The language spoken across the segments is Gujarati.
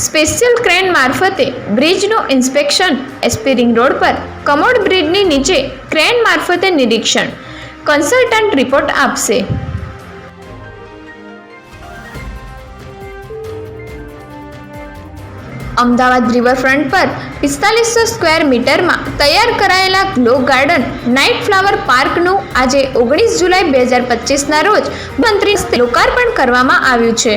સ્પેશિયલ ક્રેન મારફતે બ્રિજનું ઇન્સ્પેક્શન એસ્પિરિંગ રોડ પર કમોડ બ્રિજની નીચે ક્રેન મારફતે નિરીક્ષણ. કન્સલ્ટન્ટ રિપોર્ટ આપશે. અમદાવાદ રિવરફ્રન્ટ પર પિસ્તાલીસો સ્ક્વેર મીટરમાં તૈયાર કરાયેલા ગ્લો ગાર્ડન નાઇટ ફ્લાવર પાર્કનું આજે ઓગણીસ જુલાઈ બે હજાર પચીસના રોજ મંત્રી લોકાર્પણ કરવામાં આવ્યું છે.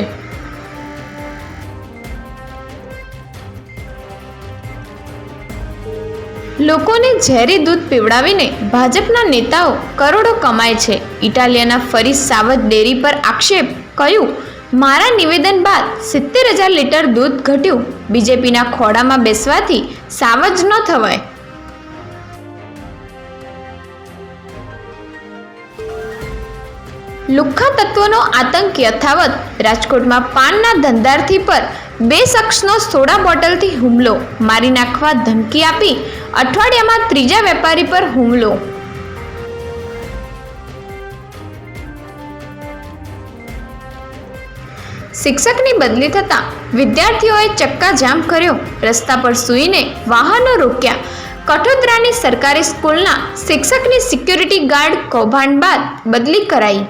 લોકોને ઝેરી દૂધ પીવડાવીને ભાજપના નેતાઓ કરોડો કમાય છે. ઇટાલિયાના ફરી સાવધ ડેરી પર આક્ષેપ કહ્યું, મારા નિવેદન બાદ સિત્તેર હજાર લીટર દૂધ ઘટ્યું. બીજેપીના ખોડામાં બેસવાથી સાવજ ન થવાય. લુખ્ખા તત્વોનો આતંક યથાવત રાજકોટમાં પાનના ધંધાર્થી પર બે શખ્સનો સોડા બોટલથી હુમલો. મારી નાખવા ધમકી આપી અઠવાડિયામાં ત્રીજા વેપારી પર હુમલો. શિક્ષકની બદલી થતાં વિદ્યાર્થીઓએ ચક્કાજામ કર્યો. રસ્તા પર સૂઈને વાહનો રોક્યા. કઠોદરાની સરકારી સ્કૂલના શિક્ષકની સિક્યુરિટી ગાર્ડ કૌભાંડ બાદ બદલી કરાઈ.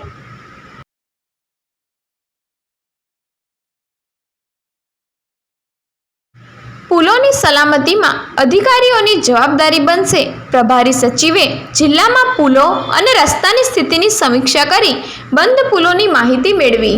પુલોની સલામતીમાં અધિકારીઓની જવાબદારી બનશે. પ્રભારી સચિવે જિલ્લામાં પુલો અને રસ્તાની સ્થિતિની સમીક્ષા કરી બંધ પુલોની માહિતી મેળવી.